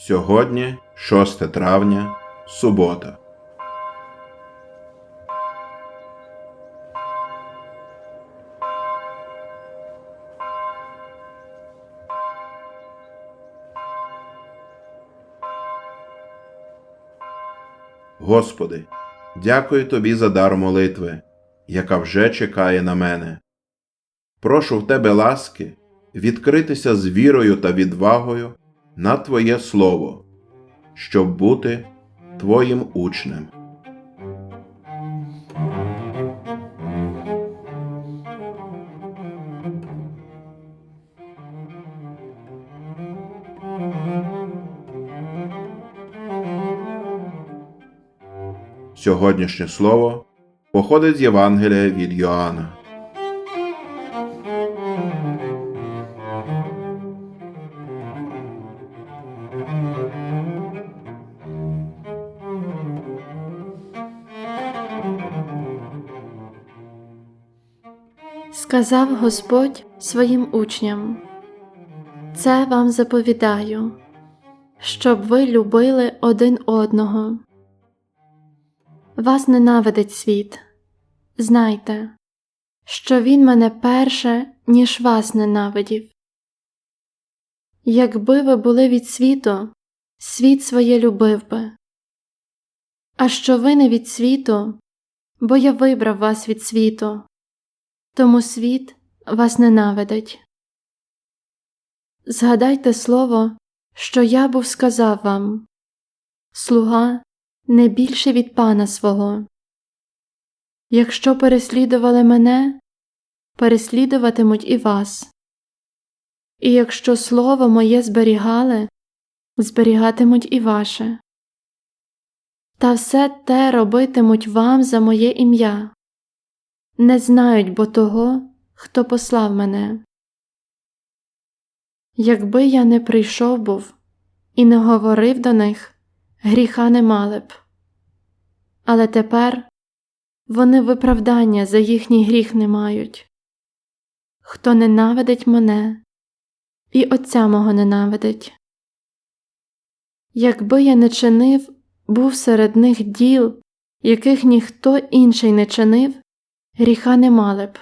Сьогодні 6 травня, субота. Господи, дякую Тобі за дар молитви, яка вже чекає на мене. Прошу в Тебе ласки відкритися з вірою та відвагою на Твоє Слово, щоб бути Твоїм учнем. Сьогоднішнє слово походить з Євангелія від Йоанна. Сказав Господь своїм учням, Це вам заповідаю, щоб ви любили один одного. Вас ненавидить світ. Знайте, що він мене перше, ніж вас ненавидів. Якби ви були від світу, світ своє любив би. А що ви не від світу, бо я вибрав вас від світу тому світ вас ненавидить. Згадайте слово, що я був сказав вам слуга не більше від пана свого. Якщо переслідували мене, переслідуватимуть і вас. І якщо слово моє зберігали, зберігатимуть і ваше. Та все те робитимуть вам за моє ім'я не знають бо того, хто послав мене. Якби я не прийшов був і не говорив до них, гріха не мали б. Але тепер вони виправдання за їхній гріх не мають. Хто ненавидить мене, і Отця мого ненавидить. Якби я не чинив, був серед них діл, яких ніхто інший не чинив, гріха не мали б.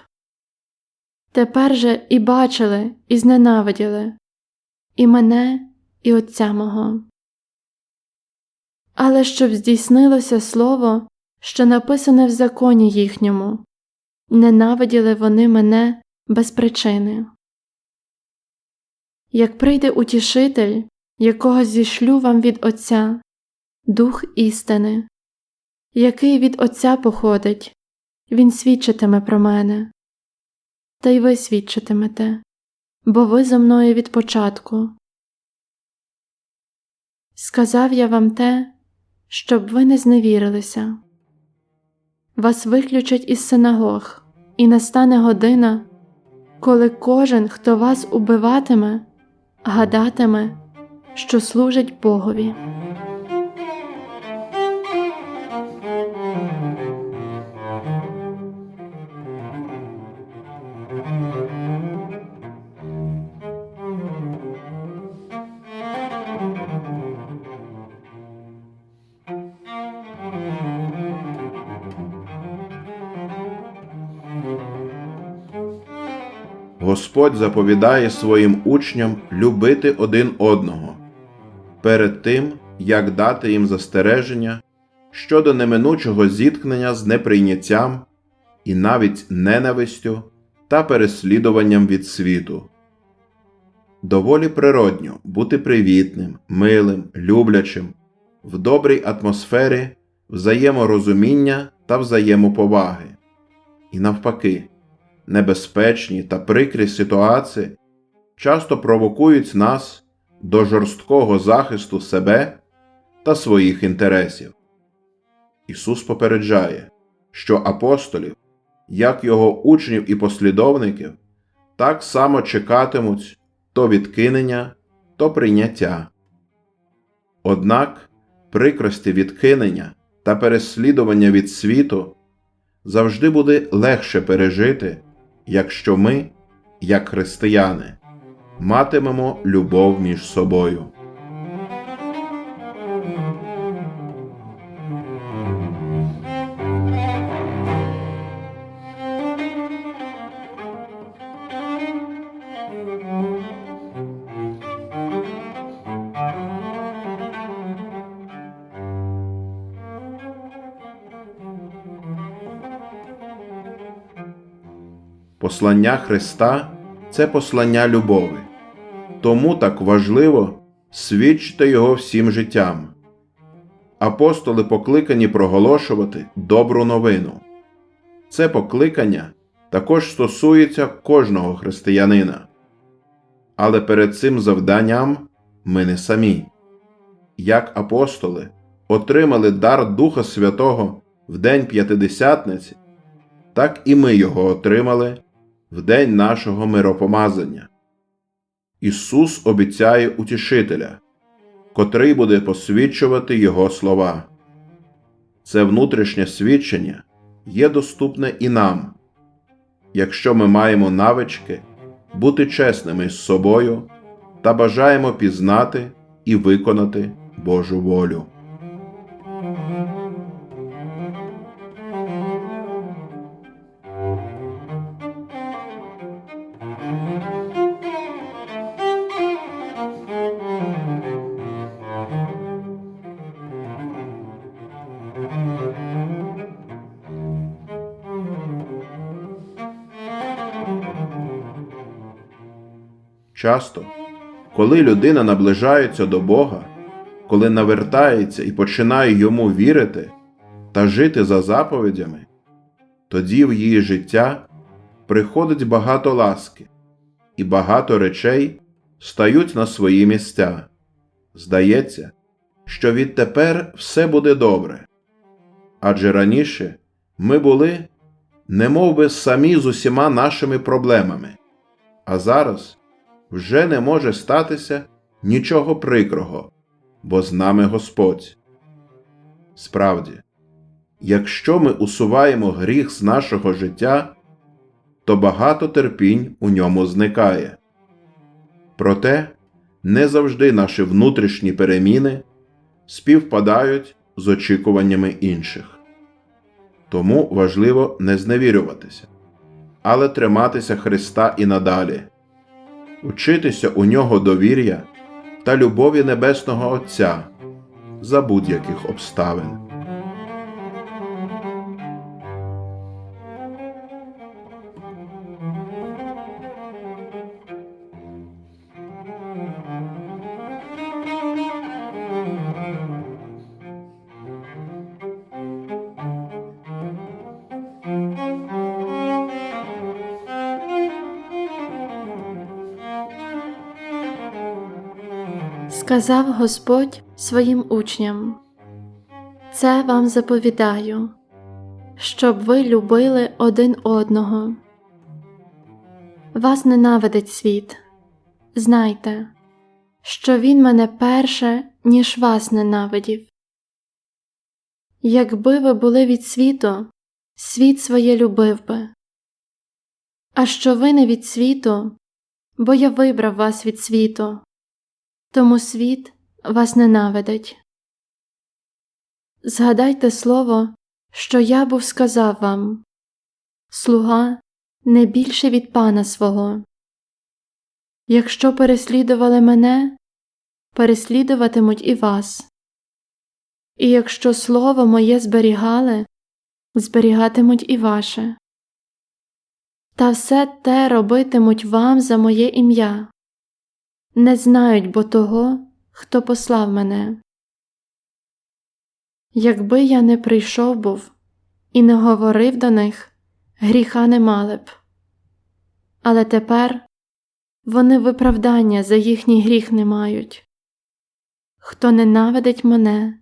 Тепер же і бачили, і зненавиділи і мене, і Отця мого. Але щоб здійснилося слово, що написане в законі їхньому, ненавиділи вони мене без причини. Як прийде утішитель, якого зішлю вам від Отця, Дух істини, який від Отця походить, він свідчитиме про мене. Та й ви свідчитимете, бо ви зо мною від початку. Сказав я вам те, щоб ви не зневірилися. Вас виключать із синагог, і настане година, коли кожен, хто вас убиватиме, гадатиме, що служить Богові. Господь заповідає своїм учням любити один одного перед тим, як дати їм застереження щодо неминучого зіткнення з неприйняттям і навіть ненавистю та переслідуванням від світу. Доволі природньо бути привітним, милим, люблячим, в добрій атмосфері взаєморозуміння та взаємоповаги. І навпаки, небезпечні та прикрі ситуації часто провокують нас до жорсткого захисту себе та своїх інтересів. Ісус попереджає, що апостолів, як його учнів і послідовників, так само чекатимуть то відкинення, то прийняття. Однак прикрості відкинення та переслідування від світу завжди буде легше пережити, якщо ми, як християни, матимемо любов між собою. Послання Христа це послання любові. Тому так важливо свідчити його всім життям. Апостоли покликані проголошувати добру новину. Це покликання також стосується кожного християнина. Але перед цим завданням ми не самі. Як апостоли отримали дар Духа Святого в День П'ятидесятниці, так і ми його отримали в день нашого миропомазання. Ісус обіцяє утішителя, котрий буде посвідчувати Його слова. Це внутрішнє свідчення є доступне і нам, якщо ми маємо навички бути чесними з собою та бажаємо пізнати і виконати Божу волю. Часто, коли людина наближається до Бога, коли навертається і починає йому вірити та жити за заповідями, тоді в її життя приходить багато ласки, і багато речей стають на свої місця. Здається, що відтепер все буде добре. Адже раніше ми були немов би самі з усіма нашими проблемами, а зараз вже не може статися нічого прикрого, бо з нами Господь. Справді, якщо ми усуваємо гріх з нашого життя, то багато терпінь у ньому зникає. Проте не завжди наші внутрішні переміни співпадають з очікуваннями інших. Тому важливо не зневірюватися, але триматися Христа і надалі учитися у нього довір'я та любові Небесного Отця за будь-яких обставин. Сказав Господь своїм учням: Це вам заповідаю, щоб ви любили один одного. Вас ненавидить світ. Знайте, що він мене перше, ніж вас ненавидів. Якби ви були від світу, світ своє любив би. А що ви не від світу, бо я вибрав вас від світу тому світ вас ненавидить. Згадайте слово, що я був сказав вам слуга не більше від пана свого. Якщо переслідували мене, переслідуватимуть і вас. І якщо слово моє зберігали, зберігатимуть і ваше. Та все те робитимуть вам за моє ім'я не знають бо того, хто послав мене. Якби я не прийшов був і не говорив до них, гріха не мали б. Але тепер вони виправдання за їхній гріх не мають. Хто ненавидить мене,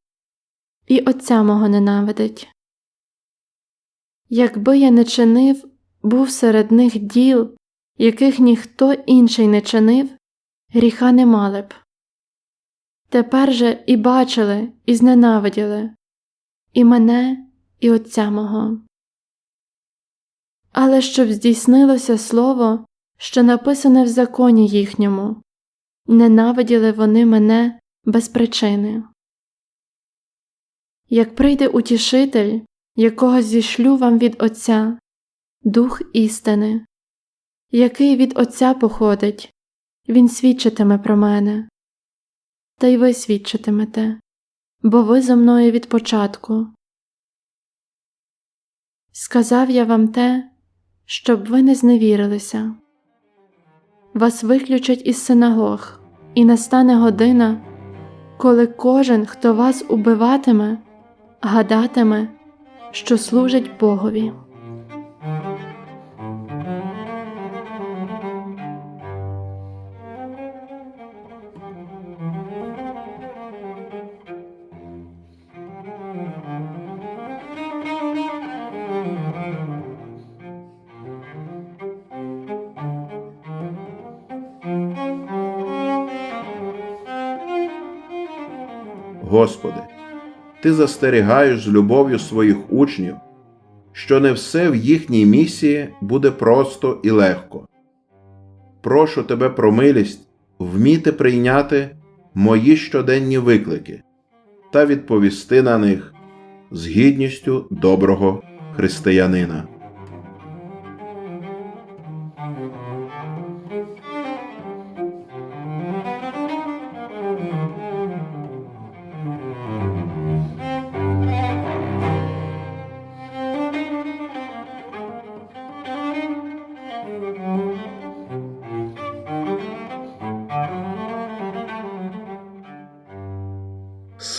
і Отця мого ненавидить. Якби я не чинив, був серед них діл, яких ніхто інший не чинив, гріха не мали б. Тепер же і бачили, і зненавиділи і мене, і Отця мого. Але щоб здійснилося слово, що написане в законі їхньому, ненавиділи вони мене без причини. Як прийде утішитель, якого зішлю вам від Отця, Дух істини, який від Отця походить, він свідчитиме про мене. Та й ви свідчитимете, бо ви зо мною від початку. Сказав я вам те, щоб ви не зневірилися. Вас виключать із синагог, і настане година, коли кожен, хто вас убиватиме, гадатиме, що служить Богові. Господи, Ти застерігаєш з любов'ю своїх учнів, що не все в їхній місії буде просто і легко. Прошу Тебе про милість вміти прийняти мої щоденні виклики та відповісти на них з гідністю доброго християнина.